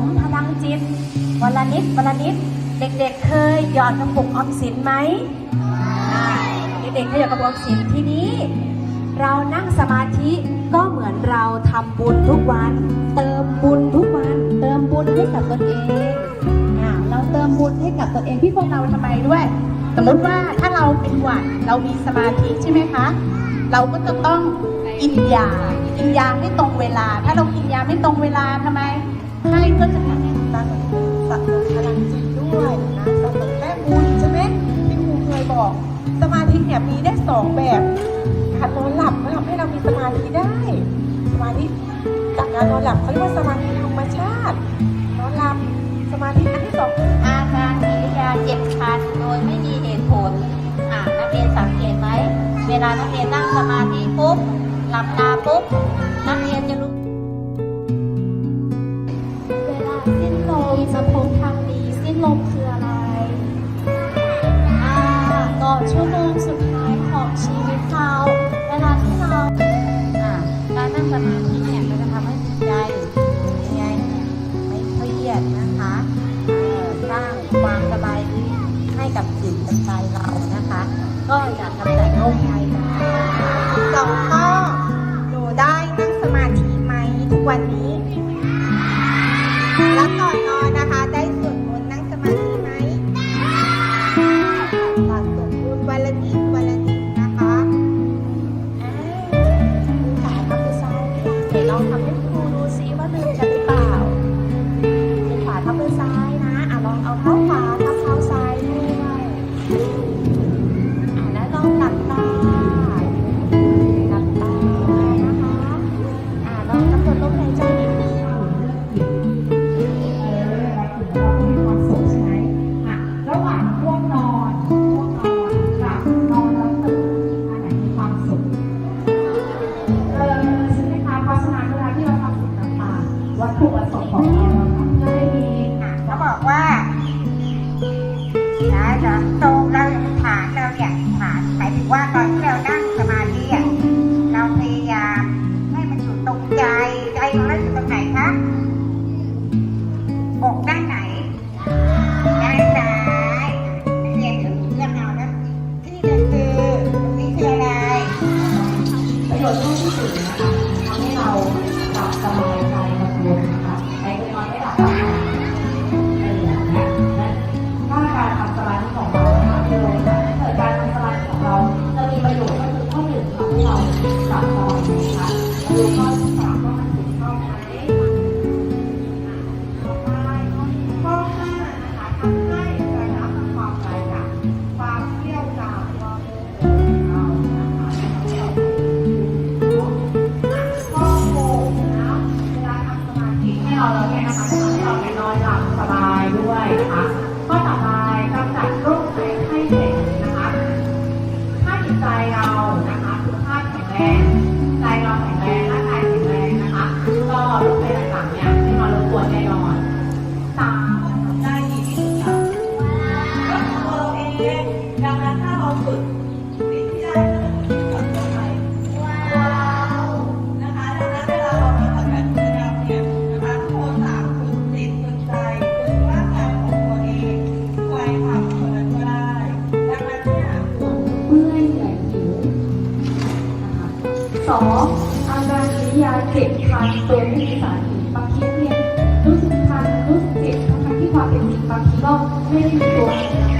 มพลังจิตวันละนิดวันละนิด เด็กๆเคยหยอดกระปุกออมสินไหมอ่เด็กๆเคยหยอดกระปุกออมสินที่นี้ เรานั่งสมาธิก็เหมือนเราทำบุญทุกวัน เติมบุญทุกวัน เติมบุญให้กับตนเองเราเติมบุญให้กับตนเองพี่พวกเราทำไมด้วย สมมติว่าถ้าเราเป็นหวัดเรามีสมาธิใช่ไหมคะเราก็จะต้องกินยากินยาให้ตรงเวลา ถ้าเรากินยาไม่ตรงเวลาทำไม ไข้ก็จะทำให้ตั้งสัตว์พลังจิตด้วยนะสำหรับแม่บุญใช่ไหมที่ครูเคยบอก สมาธิเนี่ยมีได้สองแบบการนอนหลับก็ทำให้เรามีสมาธิได้ สมาธิจากการนอนหลับเขาเรียกว่าสมาธิธรรมชาตินอนหลับสมาธิอันที่สองออาการกิริยาเจ็บคันโดยไม่มีเหตุผลอ่านักเรียนสังเกตไหมเวลานักเรียนนั่งสมาธิปุ๊บหลับตาปุ๊บนักเรียนจะ ลมคืออะไรอ่าก่อนชั่วโมงสุดท้ายของชีวิตเราเวลาที่เราอ่าการนั่งสมาธิเนี่ยก็จะทำให้จิตใจยังไงไม่เครียดนะคะเอ่อสร้างความสบายให้กับจิตกับใจเรานะคะ ก็จะกำจัดโรคภัย เดี๋ยวลองทำให้ครูดูซิว่าลืมกันหรือเปล่ามือขวาทำมือซ้ายนะอะลองเอาเท้าขวาทับเท้าซ้ายด้วย นะจะตรงเราฐานเราเนี่ยฐานหมายถึงว่าตอนที่เรานั่งสมาธิอะเราพยายามให้มันอยู่ตรงใจใจของเราอยู่ตรงไหนคะอกด้านไหนด้านซ้ายนักเรียนเดี๋ยวเลือกเอานะที่นี่คือตรงนี้คืออะไรประโยชน์ที่สี่นะคะ เราฝึกสิ่งที่ได้ก็คือฝึกต่อไปตัวเรานะคะดังนั้นเวลาเรามาปฏิบัติกิจกรรมเนี่ยนะคะทุกคนต่างฝึกจิตฝึกใจฝึกร่างกายของตัวเองใครทำคนนั้นก็ได้ดังนั้นเนี่ยเมื่อยเหนื่อยหิวนะคะสองอาการกิริยาเจ็บคันโดยไม่มีสาเหตุบางทีเพียงรู้สึกคันรู้สึกเจ็บทั้งที่ความเป็นจริงบางทีก็ไม่ได้มีตัวอะ